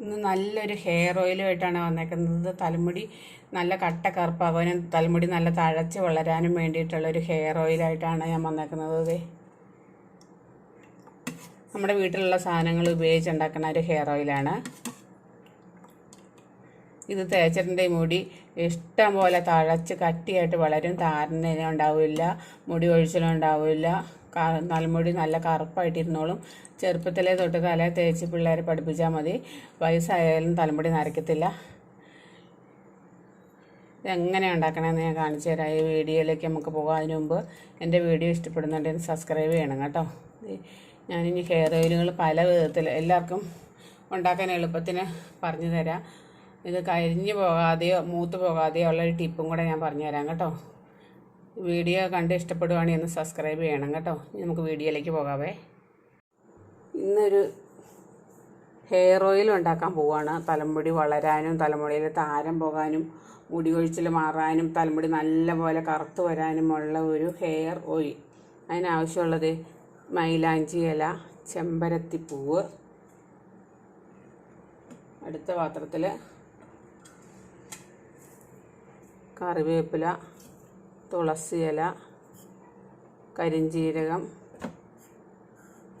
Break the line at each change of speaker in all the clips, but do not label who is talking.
ഇന്ന് നല്ലൊരു ഹെയർ ഓയിലുമായിട്ടാണ് വന്നേക്കുന്നത്. തലമുടി നല്ല കട്ട കറുപ്പാകാനും തലമുടി നല്ല തഴച്ച് വളരാനും വേണ്ടിയിട്ടുള്ള ഒരു ഹെയർ ഓയിലായിട്ടാണ് ഞാൻ വന്നേക്കുന്നത്. നമ്മുടെ വീട്ടിലുള്ള സാധനങ്ങൾ ഉപയോഗിച്ചുണ്ടാക്കുന്ന ഒരു ഹെയർ ഓയിലാണ് ഇത് തേച്ചിട്ടുണ്ടെ മുടി ഇഷ്ടം പോലെ തഴച്ച് കട്ടിയായിട്ട് വളരും. താരനുണ്ടാവില്ല മുടി ഉണ്ടാവില്ല. ക- തലമുടി നല്ല കറുപ്പായിട്ടിരുന്നോളും. ചെറുപ്പത്തിലേ തൊട്ട് തല തേച്ച് പിള്ളേരെ പഠിപ്പിച്ചാൽ മതി. വയസ്സായാലും തലമുടി നരയ്ക്കത്തില്ല ഇതെങ്ങനെ ഉണ്ടാക്കണമെന്ന് ഞാൻ കാണിച്ചു തരാം. ഈ വീഡിയോയിലേക്ക് നമുക്ക് പോകാം അതിന് മുമ്പ് എന്റെ വീഡിയോ ഇഷ്ടപ്പെടുന്നുണ്ടെങ്കിൽ സബ്സ്ക്രൈബ് ചെയ്യണം കേട്ടോ. ഞാനിനി ഹെയർ ഓയിലുകൾ പല വിധത്തിൽ എല്ലാവർക്കും ഉണ്ടാക്കാൻ എളുപ്പത്തിന് പറഞ്ഞു തരാം. ഇത് കരിഞ്ഞു പോകാതെയോ മൂത്ത് പോകാതെയോ ഉള്ളൊരു ടിപ്പും കൂടെ ഞാൻ പറഞ്ഞു തരാം കേട്ടോ. വീഡിയോ കണ്ട് ഇഷ്ടപ്പെടുവാണെങ്കിൽ ഒന്ന് സബ്സ്ക്രൈബ് ചെയ്യണം കേട്ടോ. നമുക്ക് വീഡിയോയിലേക്ക് പോകാവേ. ഇന്നൊരു ഹെയർ ഓയിൽ ഉണ്ടാക്കാൻ പോവുകയാണ് തലമുടി വളരാനും തലമുടിയിൽ താരം പോകാനും മുടി കൊഴിച്ചിൽ മാറാനും തലമുടി നല്ലപോലെ കറുത്ത് വരാനുമുള്ള ഒരു ഹെയർ ഓയിൽ അതിനാവശ്യമുള്ളത് മൈലാഞ്ചി ഇല ചെമ്പരത്തിപ്പൂവ്. അടുത്ത പാത്രത്തിൽ കറിവേപ്പില തുളസി ഇല കരിഞ്ജീരകം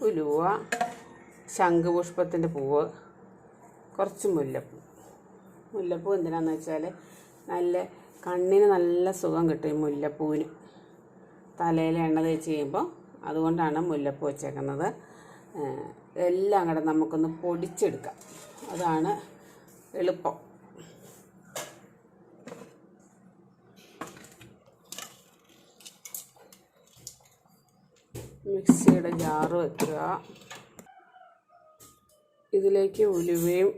ഉലുവ ശംഖുപുഷ്പത്തിന്റെ പൂവ് കുറച്ച് മുല്ലപ്പൂ. മുല്ലപ്പൂ എന്തിനാന്ന് വെച്ചാൽ നല്ല കണ്ണിന് നല്ല സുഖം കിട്ടും ഈ മുല്ലപ്പൂവിന്. തലയിൽ എണ്ണ തേച്ച് ചെയ്യുമ്പോൾ അതുകൊണ്ടാണ് മുല്ലപ്പൂ വെച്ചേക്കുന്നത്. എല്ലാം കൂടെ നമുക്കൊന്ന് പൊടിച്ചെടുക്കാം. അതാണ് എളുപ്പം. മിക്സിയുടെ ജാറ് വെക്കുക. ഇതിലേക്ക് ഉലുവയും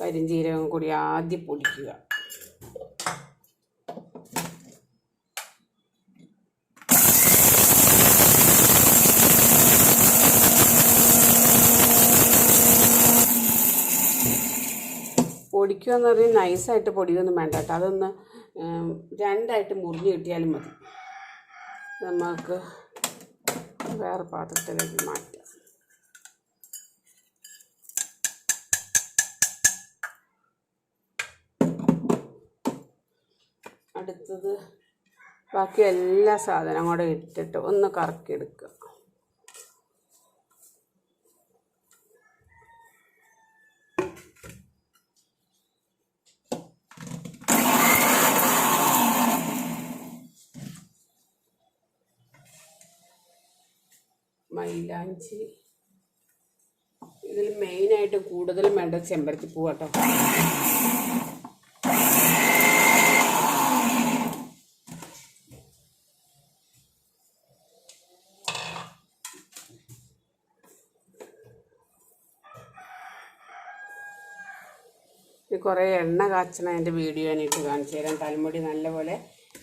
കരിഞ്ജീരകവും കൂടി ആദ്യം പൊടിക്കുക. പൊടിക്കുക എന്ന് പറഞ്ഞാൽ നൈസായിട്ട് പൊടിയൊന്നും വേണ്ട കേട്ടോ. അതൊന്ന് രണ്ടായിട്ട് മുറിഞ്ഞ് കിട്ടിയാലും മതി. നമുക്ക് വേറെ പാത്രത്തിലേക്ക് മാറ്റാം. അടുത്തത് ബാക്കി എല്ലാ സാധനവും കൂടെ ഇട്ടിട്ട് ഒന്ന് കറക്കി മൈലാഞ്ചി ഇതിൽ മെയിനായിട്ട് കൂടുതലും വേണ്ട ചെമ്പരത്തി പൂ കേട്ടോ ഇത് കുറേ എണ്ണ കാച്ചണ എന്റെ വീഡിയോ ഞാനിട്ട് കാണിച്ചു തരാം. തലമുടി നല്ലപോലെ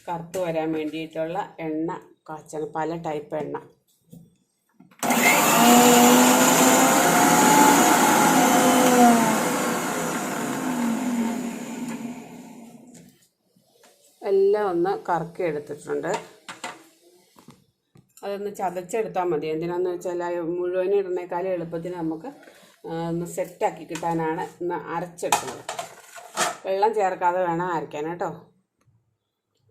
കറുത്ത് വരാൻ വേണ്ടിയിട്ടുള്ള എണ്ണ കാച്ചണം. പല ടൈപ്പ് എണ്ണ. എല്ലാം ഒന്ന് കറക്കി എടുത്തിട്ടുണ്ട്. അതൊന്ന് ചതച്ചെടുത്താൽ മതി. എന്തിനാന്ന് വെച്ചാൽ മുഴുവനും ഇടുന്നേക്കാളും എളുപ്പത്തിന് നമുക്ക് ഒന്ന് സെറ്റാക്കി കിട്ടാനാണ് ഇന്ന് അരച്ചെടുക്കുന്നത്. വെള്ളം ചേർക്കാതെ വേണം അരയ്ക്കാൻ കേട്ടോ.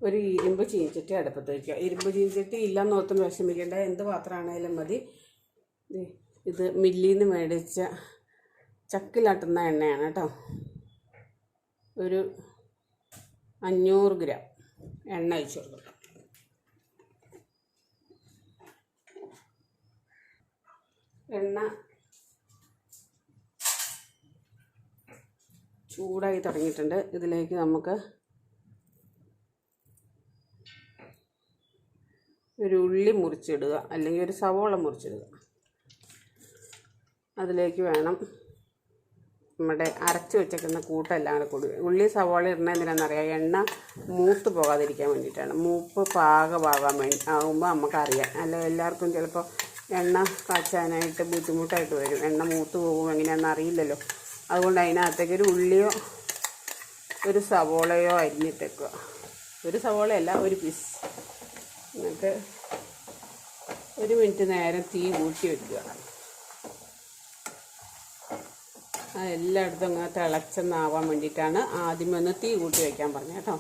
ഒരു ഇരുമ്പ് ചീഞ്ചട്ടി അടുപ്പത്ത് വയ്ക്കുക ഇരുമ്പ് ചീഞ്ചട്ടി ഇല്ലെന്ന് ഓർത്തും വിഷമിക്കേണ്ട. എന്ത് പാത്രമാണേലും മതി. ഇത് മില്ലിൽ നിന്ന് മേടിച്ച ചക്കിലാട്ടുന്ന എണ്ണയാണ് കേട്ടോ. ഒരു അഞ്ഞൂറ് ഗ്രാം എണ്ണ ഒഴിച്ചു കൊടുക്കണം എണ്ണ ചൂടായി തുടങ്ങിയിട്ടുണ്ട്. ഇതിലേക്ക് നമുക്ക് ഒരു ഉള്ളി മുറിച്ചിടുക അല്ലെങ്കിൽ ഒരു സവോള മുറിച്ചിടുക. അതിലേക്ക് വേണം. നമ്മുടെ അരച്ച് വെച്ചേക്കുന്ന കൂട്ടെല്ലാം കൂടെ കൊടുക്കുക ഉള്ളി സവാള ഇടുന്ന എന്തിനാണെന്നറിയാം? എണ്ണ മൂത്ത് പോകാതിരിക്കാൻ വേണ്ടിയിട്ടാണ്. മൂപ്പ് പാകമാകാൻ വേണ്ടി ആകുമ്പോൾ നമുക്കറിയാം. അല്ല എല്ലാവർക്കും ചിലപ്പോൾ എണ്ണ കാച്ചാനായിട്ട് ബുദ്ധിമുട്ടായിട്ട് വരും. എണ്ണ മൂത്ത് പോകും എങ്ങനെയാണെന്ന് അറിയില്ലല്ലോ. അതുകൊണ്ട് അതിനകത്തേക്ക് ഒരു ഉള്ളിയോ ഒരു സവോളയോ അരിഞ്ഞിട്ടേക്കുക. ഒരു സവോളയല്ല ഒരു പീസ് എന്നിട്ട് ഒരു മിനിറ്റ് നേരം തീ കൂട്ടി വെക്കുക അത് എല്ലായിടത്തും ഇങ്ങനെ തിളച്ചെന്നാവാൻ വേണ്ടിയിട്ടാണ് ആദ്യമേ ഒന്ന് തീ കൂട്ടി വയ്ക്കാൻ പറഞ്ഞു കേട്ടോ.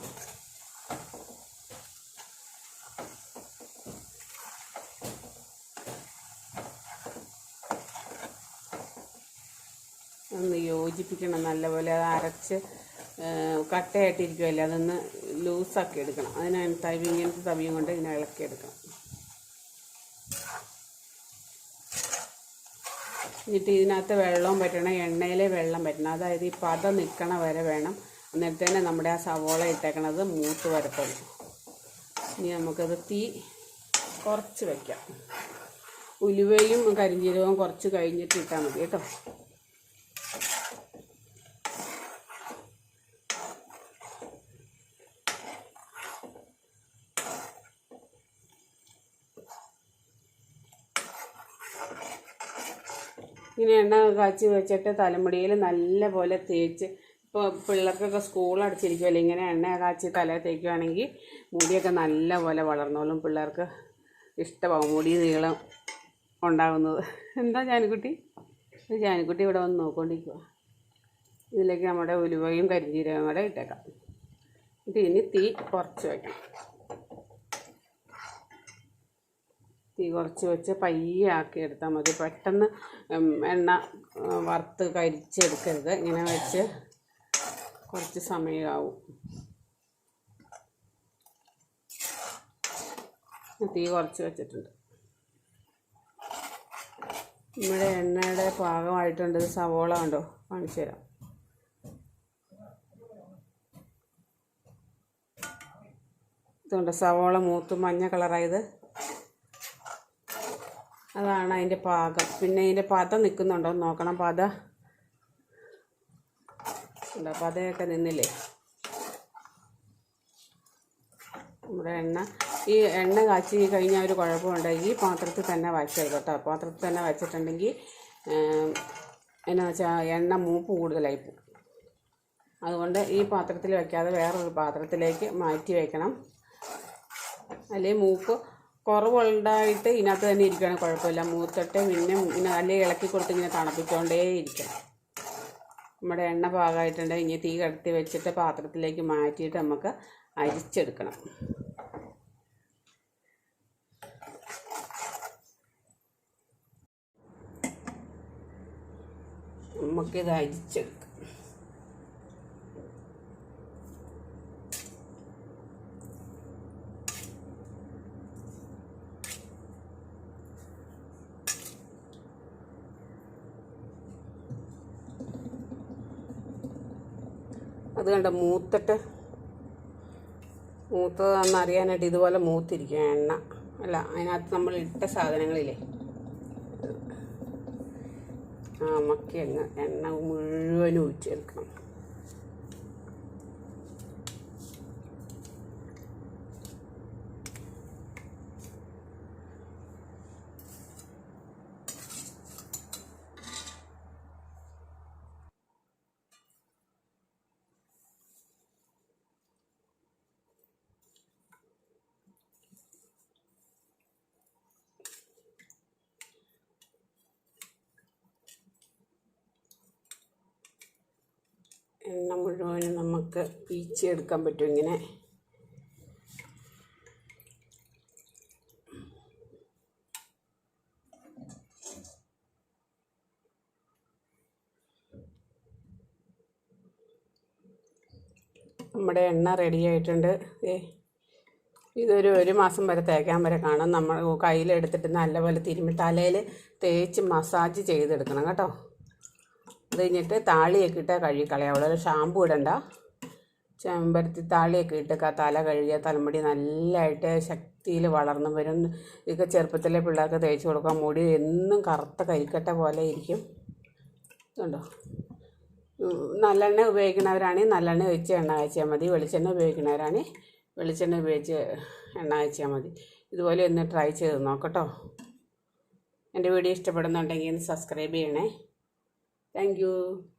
ഒന്ന് യോജിപ്പിക്കണം നല്ലപോലെ അത് അരച്ച് കട്ടയായിട്ടിരിക്കുമല്ലേ അതൊന്ന് ലൂസാക്കി എടുക്കണം. അതിനാണ് തവി ഇങ്ങനത്തെ തവിയും കൊണ്ട് ഇങ്ങനെ ഇളക്കിയെടുക്കണം. എന്നിട്ട് ഇതിനകത്ത് വെള്ളവും പറ്റണം എണ്ണയിലെ വെള്ളം വരണം. അതായത് ഈ പത നിൽക്കണ വരെ വേണം. എന്നിട്ട് തന്നെ നമ്മുടെ ആ സവോള ഇട്ടേക്കണത് മൂത്ത് വരത്തുള്ളൂ ഇനി നമുക്കത് തീ കുറച്ച് വയ്ക്കാം ഉലുവയും കരിഞ്ചീരകവും കുറച്ച് കഴിഞ്ഞിട്ട് ഇട്ടാൽ മതി കേട്ടോ. ഇങ്ങനെ എണ്ണ കാച്ചി വെച്ചിട്ട് തലമുടിയിൽ നല്ല പോലെ തേച്ച് ഇപ്പോൾ പിള്ളേർക്കൊക്കെ സ്കൂൾ അടച്ചിരിക്കുമല്ലോ ഇങ്ങനെ എണ്ണ കാച്ചി തല തേക്കുകയാണെങ്കിൽ മുടിയൊക്കെ നല്ല പോലെ വളർന്നോളും. പിള്ളേർക്ക് ഇഷ്ടമാവും മുടി നീളം ഉണ്ടാകുന്നത് എന്താ ജാനിക്കുട്ടി? ജാനിക്കുട്ടി ഇവിടെ വന്ന് നോക്കൊണ്ടിരിക്കുക ഇതിലേക്ക് നമ്മുടെ ഉലുവയും കരിഞ്ചീരകം കൂടെ ഇട്ടേക്കാം. എന്നിട്ട് ഇനി തീ കുറച്ച് വയ്ക്കണം തീ കുറച്ച് വെച്ച് പയ്യെ ആക്കി എടുത്താൽ മതി. പെട്ടെന്ന് എണ്ണ വറുത്ത് കരിച്ചെടുക്കരുത്. ഇങ്ങനെ വെച്ച് കുറച്ച് സമയമാവും. തീ കുറച്ച് വെച്ചിട്ടുണ്ട്. നമ്മുടെ എണ്ണയുടെ പാകമായിട്ടുണ്ട്. സവോള ഉണ്ടോ കാണിച്ചു തരാം. ഇതുണ്ട്? സവോള മൂത്ത് മഞ്ഞ കളറായത് അതാണ് അതിന്റെ പാകം. പിന്നെ അതിന്റെ പത നിൽക്കുന്നുണ്ടോ നോക്കണം. പത. ഉണ്ടോ പതയൊക്കെ നിന്നില്ലേ? നമ്മുടെ എണ്ണ. ഈ എണ്ണ കാച്ചി കഴിഞ്ഞാൽ ഒരു കുഴപ്പമുണ്ട് ഈ പാത്രത്തിൽ തന്നെ വച്ചത് കേട്ടോ. പാത്രത്തിൽ തന്നെ വച്ചിട്ടുണ്ടെങ്കിൽ എന്നാ വെച്ചാൽ എണ്ണ മൂപ്പ് കൂടുതലായി പോകും. അതുകൊണ്ട് ഈ പാത്രത്തിൽ വയ്ക്കാതെ വേറൊരു പാത്രത്തിലേക്ക് മാറ്റി വയ്ക്കണം. അല്ലെങ്കിൽ മൂപ്പ്? കുറവുണ്ടായിട്ട് ഇതിനകത്ത് തന്നെ ഇരിക്കുകയാണ്. കുഴപ്പമില്ല. മൂത്തിട്ട് പിന്നെ ഇങ്ങനെ നല്ല ഇളക്കി കൊടുത്ത് ഇങ്ങനെ തണുപ്പിച്ചുകൊണ്ടേ ഇരിക്കണം നമ്മുടെ എണ്ണ പാകമായിട്ടുണ്ട്. ഇനി തീ കടത്തി വെച്ചിട്ട് പാത്രത്തിലേക്ക് മാറ്റിയിട്ട് നമുക്ക് അരിച്ചെടുക്കണം. നമുക്കിത് അരിച്ചെടുക്കാം. അത് കണ്ട മൂത്തിട്ട് മൂത്തതാണെന്ന് അറിയാനായിട്ട് ഇതുപോലെ മൂത്തിരിക്കും എണ്ണ. അല്ല അതിനകത്ത് നമ്മൾ ഇട്ട സാധനങ്ങളില്ലേ? ആ മക്കി എണ്ണ എണ്ണ മുഴുവനും ഊറ്റിയെടുക്കണം എണ്ണ മുഴുവനും നമുക്ക് പീച്ചെടുക്കാൻ പറ്റും ഇങ്ങനെ. നമ്മുടെ എണ്ണ റെഡി ആയിട്ടുണ്ട്. ഏ ഇതൊരു ഒരു മാസം വരെ തേക്കാൻ വരെ കാണും. നമ്മൾ കയ്യിലെടുത്തിട്ട് നല്ലപോലെ തിരുമ്മി തലയിൽ തേച്ച് മസാജ് ചെയ്തെടുക്കണം കേട്ടോ. അത് കഴിഞ്ഞിട്ട് താളിയൊക്കെ ഇട്ട് കഴുകി കളയാവുള്ളൂ ഒരു ഷാമ്പു ഇടണ്ട. ചെമ്പരത്തി താളിയൊക്കെ ഇട്ട് ക- തല കഴുകിയ തലമുടി നല്ലതായിട്ട് ശക്തിയിൽ വളർന്നു വരും. ഇതൊക്കെ ചെറുപ്പത്തിലെ പിള്ളേർക്ക് തേച്ച് കൊടുക്കാൻ മുടി എന്നും കറുത്ത കരിക്കട്ട പോലെ ഇരിക്കും. ഇതുണ്ടോ? ഉം, നല്ലെണ്ണ ഉപയോഗിക്കുന്നവരാണെങ്കിൽ നല്ലെണ്ണ ഒഴിച്ച് എണ്ണ കാച്ചാൽ മതി. വെളിച്ചെണ്ണ ഉപയോഗിക്കുന്നവരാണെങ്കിൽ വെളിച്ചെണ്ണ ഉപയോഗിച്ച് എണ്ണ കാച്ചാൽ മതി. ഇതുപോലെ ഒന്ന് ട്രൈ ചെയ്ത് നോക്കട്ടോ എന്റെ വീഡിയോ ഇഷ്ടപ്പെടുന്നുണ്ടെങ്കിൽ ഒന്ന് സബ്സ്ക്രൈബ് ചെയ്യണേ. Thank you.